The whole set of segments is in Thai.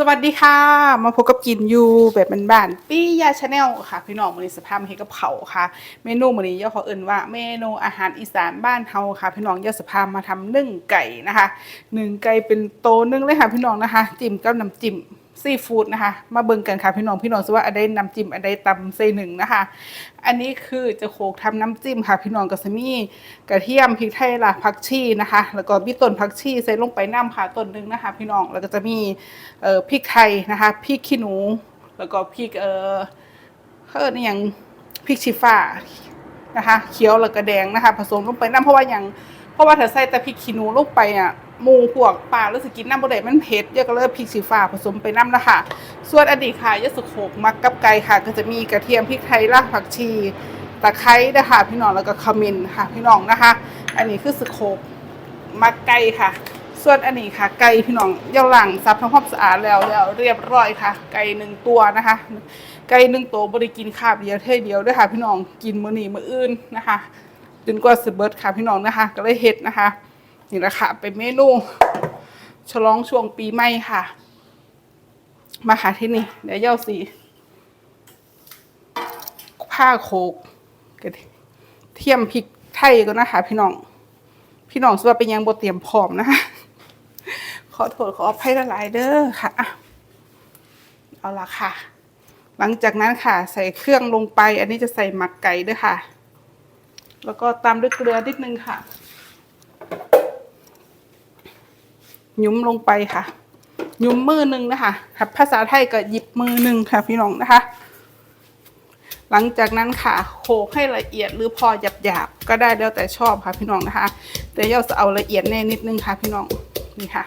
สวัสดีค่ะ มาพบกับกินยูแบบบ้านๆปี้ยาชาแนลค่ะ พี่น้องมือนี้สภาพมเฮ็ดกับเขาค่ะ เมนูมือนี้ย่อขอเอิ่นว่า เมนูอาหารอีสานบ้านเฮาค่ะ พี่น้องย่อสภาพมาทำนึ่งไก่นะคะหนึ่งไก่เป็นโตนึ่งเลยค่ะพี่น้องนะคะ จิ้มกับน้ำจิ้ม ซีฟู้ดนะคะ มาเบิ่งกันค่ะพี่น้องพี่น้องสิว่าอันใดน้ำจิ้มอันใดตำใส่หนึ่งนะคะ อันนี้คือจะโขลกทำน้ำจิ้มค่ะ พี่น้องก็จะมีกระเทียมพริกไทยล่ะผักชีนะคะ แล้วก็มีต้นผักชีใส่ลงไปน้ำค่ะต้นหนึงนะคะ พี่น้องแล้วก็จะมีเอ่อพริกไทยนะคะพริกขี้หนู แล้วก็พริกเอ่อเขาเอิ้นอหย่างพริกชี้ฟ้านะคะ เขียวแล้วก็แดงนะคะ ผสมลงไปน้ำเพราะว่าอย่าง เพราะว่าถ้าใส่แต่พริกขี้หนูลงไปอะหมูพวกปลารู้สึกกินน้ำบ่ได้มันเผ็ดเยอะก็เลยพริกชี้ฟ้าผสมไปน้ำนะค่ะ ส่วนอดีตค่ะยศโขกมักกับไก่ค่ะ ก็จะมีกระเทียมพริกไทยรากผักชีตะไคร้นะคะพี่น้องแล้วก็ขมิ้นค่ะพี่น้องนะคะ อันนี้คือสโขกมักไก่ค่ะ ส่วนอันนี้ค่ะ ไก่พี่น้องย่าหลังซับทำความสะอาดแล้วแล้วเรียบร้อยค่ะ ไก่หนึ่งตัวนะคะ ไก่หนึ่งตัวบริกินคาบเดียวเท่เดียวด้วยค่ะ พี่น้องกินมื้อนี้มื้ออื่นนะคะ จนกว่าสิเบิร์ดค่ะพี่น้องนะคะ ก็เลยเฮ็ดนะคะ นี่แหละค่ะ เป็นเมนูฉลองช่วงปีใหม่ค่ะ มาหาที่นี่ เดี๋ยวเย่าสีผ้าโคกกเทียมพริกไทยก็นะคะ พี่น้อง พี่น้องสว่าเป็นยังบทเตรียมพร้อมนะคะขอโทษขออภัยหลายเด้อค่ะเอาละค่ะ หลังจากนั้นค่ะ ใส่เครื่องลงไป อันนี้จะใส่หมักไก่ด้วยค่ะ แล้วก็ตามด้วยเกลือนิดนึงค่ะ ยุ้มลงไปค่ะ ยุ้มมือหนึ่งนะคะภาษาไทยก็หยิบมือหนึ่งค่ะ พี่น้องนะคะ หลังจากนั้นค่ะโขลกให้ละเอียดหรือพอหยาบๆก็ได้แล้วแต่ชอบค่ะพี่น้องนะคะ แต่เย่าจะเอาละเอียดแน่นิดนึงค่ะ พี่น้องนี่ค่ะ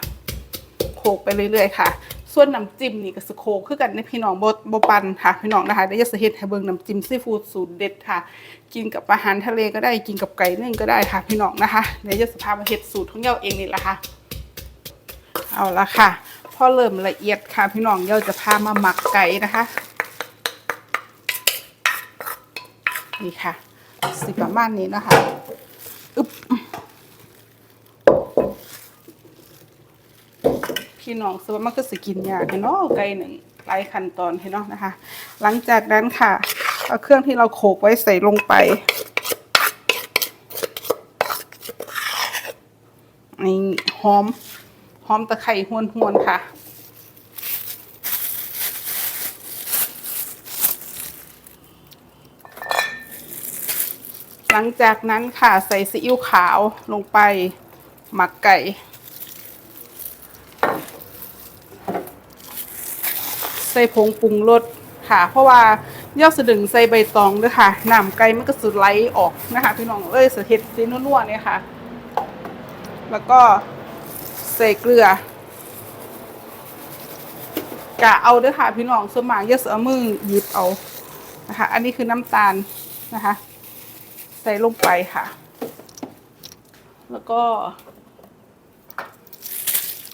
โขลกไปเรื่อยๆค่ะ ส่วนน้ำจิ้มนี่ก็สโคกคือกันในพี่น้องบดบปันค่ะ พี่น้องนะคะเดี๋ยวจะเฮ็ดให้เบิ่งน้ำจิ้มซีฟู้ดสูตรเด็ดค่ะ กินกับอาหารทะเลก็ได้กินกับไก่นึ่งก็ได้ค่ะ พี่น้องนะคะเดี๋ยวจะสพามาเฮ็ดสูตรของเย่าเองนี่แหละค่ะ เอาละค่ะ พอเริ่มละเอียดค่ะ พี่น้องเย่าจะพามาหมักไก่นะคะนี่ค่ะสิประมาณนี้นะคะอึ๊บ พี่น้องสว่ามันก็สกินยากเนาะไก่หนึ่งหลายขั้นตอนเห็นเนาะนะคะ หลังจากนั้นค่ะ เอาเครื่องที่เราโขลกไว้ใส่ลงไปนี่หอมหอมตะไคร้หวนๆค่ะหลังจากนั้นค่ะใส่ซีอิ๊วขาวลงไปหมักไก่ ส่ผงปรุงรสค่ะ เพราะว่าย่อสะดึงใส่ใบตองด้วยค่ะน้ำไก่มันก็สุดไหลออกนะคะพี่น้องเอ้ยสะเฮ็ดซีนัวๆเนี่ยค่ะ แล้วก็ใส่เกลือกะเอาด้วยค่ะพี่น้องสมากอย่าเสือมือหยิบเอานะคะ อันนี้คือน้ำตาลนะคะ ใส่ลงไปค่ะ แล้วก็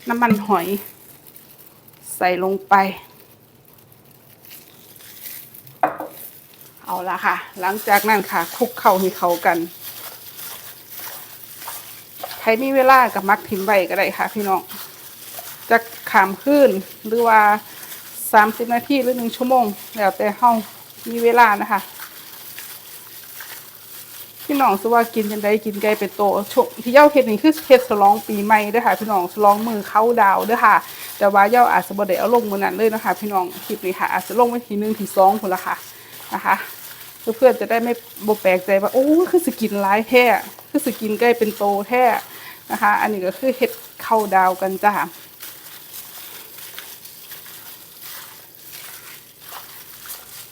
น้ำมันหอย ใส่ลงไป เอาละค่ะ หลังจากนั้นค่ะคลุกเข้าให้เข้ากันใครมีเวลากับมักถิ่มใบก็ได้ค่ะ พี่น้องจะขามขึ้นหรือว่าสามสิบนาทีหรือหนึ่งชั่วโมง แล้วแต่เฮามีเวลานะคะ พี่น้องสว่ากินกันได้กินไก่เป็ดโตช่วงที่เย้าเฮ็ดนี่คือเฮ็ดฉลองปีใหม่ด้อค่ะ พี่น้องฉลองมือเข้าดาวด้อค่ะ แต่ว่าเย้าอาจจะบ่ได้เอาลงมือนั้นเลยนะคะ พี่น้องคลิปนี้ค่ะ อาจจะลงไว้ทีหนึ่งทีสองพุ่นละค่ะนะคะ เพื่อนจะได้ไม่บแปลกใจว่าโอ้คือสกินร้ายแท้คือสกินไก่เป็นโตแท้นะคะ อันนี้ก็คือเฮ็ดเข้าดาวกันจ้า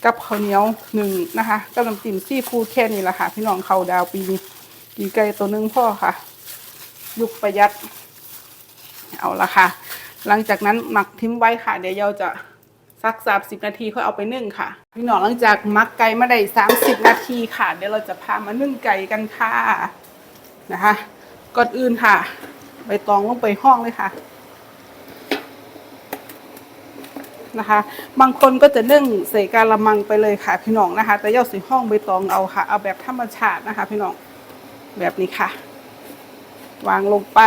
กับข้าวเหนียวหนึ่งนะคะกับน้ำจิ้มซีฟูดแค่นี้แหละค่ะ พี่น้องเขาดาวปีนี้กีไก่ตัวหนึงพ่อค่ะ ยุคประหยัด เอาละค่ะ หลังจากนั้นหมักทิ้งไว้ค่ะ เดี๋ยวเราจะ สักสามสิบนาทีค่อยเอาไปนึ่งค่ะ พี่น้องหลังจากมักไก่มาได้สามสิบนาทีค่ะ เดี๋ยวเราจะพามานึ่งไก่กันค่ะนะคะก่อนอื่นค่ะ ใบตองลงไปห้องเลยค่ะนะคะ บางคนก็จะนึ่งใส่กาละมังไปเลยค่ะ พี่น้องนะคะ แต่ย่าสีห้องใบตองเอาค่ะ เอาแบบธรรมชาตินะคะ พี่น้องแบบนี้ค่ะ วางลงไป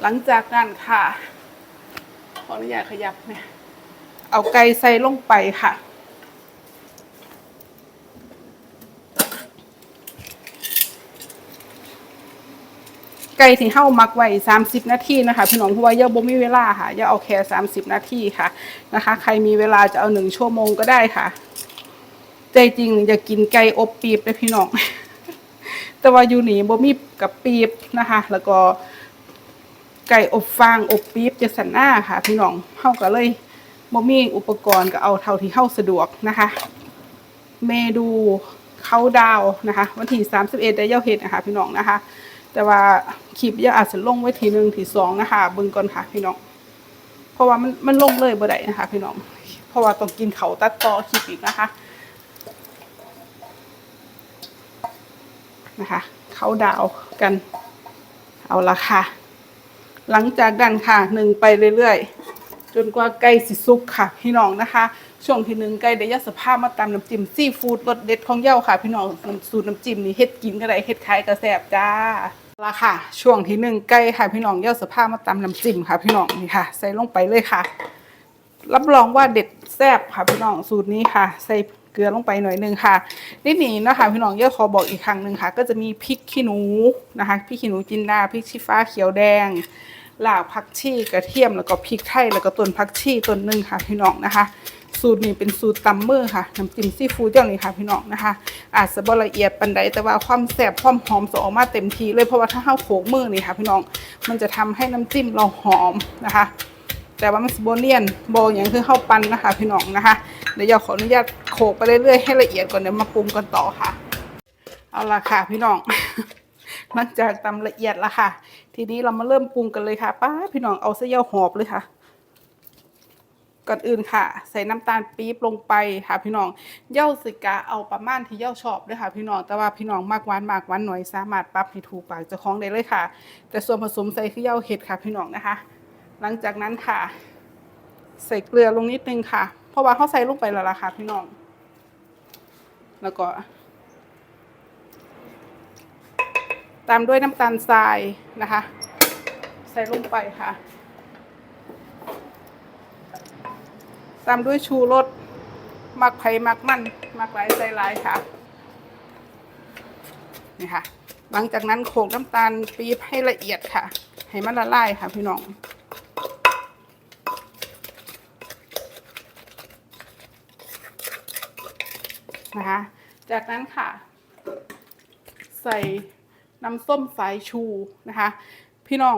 หลังจากนั้นค่ะ ออนุญาตขยับเนี่ยเอาไก่ใส่ลงไปค่ะ ไก่ที่เฮ้ามักไว้30 นาทีนะคะ พี่น้องเพราะว่าย่าบ่มีเวลาค่ะย่าเอาแค่30 นาทีค่ะนะคะ ใครมีเวลาจะเอาหนึ่งชั่วโมงก็ได้ค่ะ ใจจริงอยากกินไก่อบปีบเลยพี่น้องแต่ว่าอยู่นี่บ่มีกับปีบนะคะ แล้วก็ ไก่อบฟางอบปี๊บจะสันหน้าค่ะ พี่น้องเฮาก็เลยบ่มีอุปกรณ์ก็เอาเท่าที่เฮาสะดวกนะคะ เมนูเขาดาวนะคะ วันที่31ได้เย้าเฮ็ดนะคะพี่น้องนะคะ แต่ว่าคลิปย่าอาจจะลงไว้ทีหนึ่งทีสองนะคะเบิ่งก่อนค่ะพี่น้อง เพราะว่ามันมันลงเลยบ่ได้นะคะ พี่น้อง เพราะว่าต้องกินเขาตัดต่อคลิปอีกนะคะนะคะ เขาดาวกัน เอาละค่ะ หลังจากนั้นค่ะหนึ่งไปเรื่อยๆ จนกว่าไก่สิสุกค่ะพี่น้องนะคะ ช่วงที่หนึ่งไก่ได้ยัดสภาพมาตำน้ำจิ้มซีฟู้ดรสเด็ดของเย้าค่ะ พี่น้องสูตรน้ำจิ้มนี่เฮ็ดกินก็ได้เฮ็ดขายกระแสบจ้าละค่ะ ช่วงที่หนึ่งไก่ค่ะพี่น้องเย้าสภาพมาตำน้ำจิ้มค่ะ พี่น้องนี่ค่ะ ใส่ลงไปเลยค่ะ รับรองว่าเด็ดแซ่บค่ะพี่น้องสูตรนี้ค่ะ ใส่ เกลือลงไปหน่อยหนึงค่ะนี่นี่นะคะพี่น้องเยอะขอบอกอีกครั้งหนึ่งค่ะ ก็จะมีพริกขี้หนูนะคะพริกขี้หนูจินดาพริกชี้ฟ้าเขียวแดงหลากผักชีกระเทียมแล้วก็พริกไทยแล้วก็ต้นผักชีต้นหนึ่งค่ะพี่น้องนะคะ สูตรนี้เป็นสูตรตำมือค่ะน้ำจิ้มซีฟู้ดเจ้านี้ค่ะพี่น้องนะคะ อาจจะบ่ละเอียดปันใดแต่ว่าความแซ่บความหอมจะออกมาเต็มทีเลยเพราะว่าถ้าเข้าโขกมือนี่ค่ะพี่น้องมันจะทำให้น้ำจิ้มเราหอมนะคะ แต่ว่ามันสโบเลียนโบอย่างคือเข้าปันนะคะพี่น้องนะคะ เดี๋ยวขออนุญาตโขกไปเรื่อยๆให้ละเอียดก่อนเดี๋ยวมาปรุงกันต่อค่ะ เอาละค่ะพี่น้องหลังจากตำละเอียดละค่ะ ทีนี้เรามาเริ่มปรุงกันเลยค่ะป้าพี่น้องเอาเส้ยาหอบเลยค่ะ ก่อนอื่นค่ะ ใส่น้ำตาลปี๊บลงไปค่ะ พี่น้องเย่าสิกะเอาประมาณที่เย่าชอบด้วยค่ะ พี่น้องแต่ว่าพี่น้องมากหวานมากหวานหน่อยสามารถปรับให้ถูกปากเจ้าของได้เลยค่ะ แต่ส่วนผสมใส่คือเย่าเห็ดค่ะ พี่น้องนะคะ หลังจากนั้นค่ะ ใส่เกลือลงนิดนึงค่ะ เพราะว่าเขาใส่ลงไปแล้วล่ะค่ะพี่น้อง แล้วก็ ตามด้วยน้ำตาลทรายนะคะ ใส่ลงไปค่ะ ตามด้วยชูรสมักไผ่มักมันมักหลายใส่หลายค่ะนี่ค่ะ หลังจากนั้นโขกน้ำตาลปี๊บให้ละเอียดค่ะ ให้มันละลายค่ะพี่น้อง นะคะ จากนั้นค่ะ ใส่น้ำส้มสายชูนะคะ พี่น้อง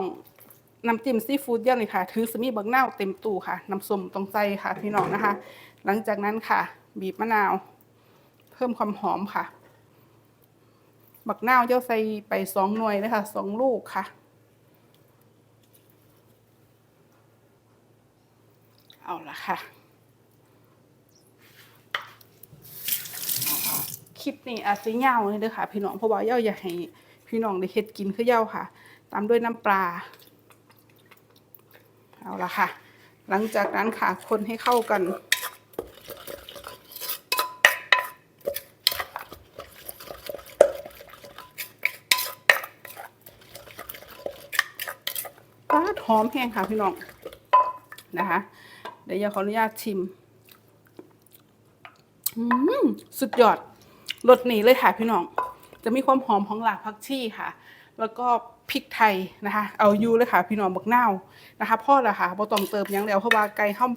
น้ำจิ้มซีฟู้ดเยอะเลยค่ะ ถือสมีบักนาวเต็มตู้ค่ะ น้ำส้มตรงใจค่ะ พี่น้องนะคะ หลังจากนั้นค่ะ บีบมะนาว เพิ่มความหอมค่ะ บักนาวเจ้าใส่ไปสองหน่วยเลยค่ะสองลูกค่ะเอาละค่ะ ลิปนี้อาจจะยาวเลยเด้อค่ะ พี่น้องเพราะว่าเย่าอยากให้พี่น้องได้เฮ็ดกินคือเย่าค่ะ ตามด้วยน้ำปลา เอาละค่ะ หลังจากนั้นค่ะคนให้เข้ากันปลาหอมแห้งค่ะพี่น้องนะคะ เดี๋ยวขออนุญาตชิม อืม สุดยอด รสนี้เลยค่ะพี่น้อง จะมีความหอมของหลากผักชีค่ะ แล้วก็พริกไทยนะคะ เอายูเลยค่ะ พี่น้องบักนาวนะคะพ่อละค่ะบ่ต้องเติมยังแล้วเพราะว่าไก่ข้าว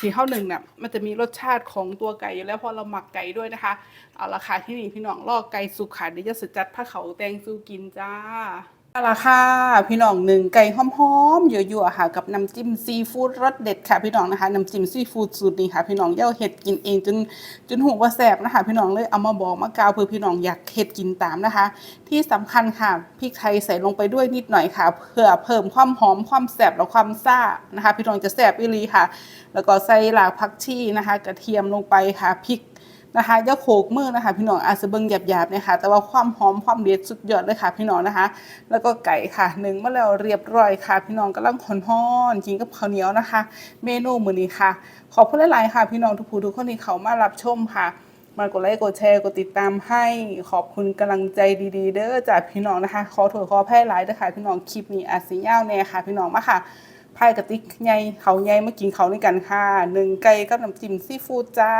สีข้าวหนึ่งเนี่ยมันจะมีรสชาติของตัวไก่อยู่แล้วพอเราหมักไก่ด้วยนะคะ เอาราคาที่นี่พี่น้องลอกไก่สุกค่ะเดี๋ยวจะสจัดผ้าเขาแตงซูกินจ้า เอาละค่ะพี่น้องหนึ่งไก่หอมๆยั่วๆค่ะกับน้ำจิ้มซีฟู้ดรสเด็ดค่ะพี่น้องนะคะน้ำจิ้มซีฟู้ดสูตรนี้ค่ะ พี่น้องเย่าเห็ดกินเองจนจนหูว่าแสบนะคะ พี่น้องเลยเอามาบอกมากาวเพื่อพี่น้องอยากเห็ดกินตามนะคะ ที่สำคัญค่ะพริกไทยใส่ลงไปด้วยนิดหน่อยค่ะเพื่อเพิ่มความหอมความแสบและความซ่านะคะ พี่น้องจะแสบอีหลีค่ะ แล้วก็ใส่หลากผักชีนะคะ กระเทียมลงไปค่ะพริก นะคะอย่าโขกมือนะคะ พี่น้องอาจจะเบิ่งหยาบๆนี่ยค่ะแต่ว่าความหอมความเด็ดสุดยอดเลยค่ะ พี่น้องนะคะ แล้วก็ไก่ค่ะหนึ่งมาแล้วเรียบร้อยค่ะ พี่น้องกำลังฮ้อนๆกินกับข้าวเหนียวนะคะ เมนูมื้อนี้ค่ะ ขอบคุณหลายๆค่ะ พี่น้องทุกผู้ทุกคนที่เขามารับชมค่ะมากดไลค์กดแชร์กดติดตามให้ขอบคุณกำลังใจดีๆ เด้อจากพี่น้องนะคะ ขอโทษขอแพ้หลายเด้อค่ะ พี่น้องคลิปนี้อาจสิยาวแน่ค่ะ พี่น้องมาค่ะพายกระติกใหญ่เขาใหญ่มากินเขาด้วยกันค่ะหนึ่งไก่กับน้ำจิ้มซีฟู้ดจ้า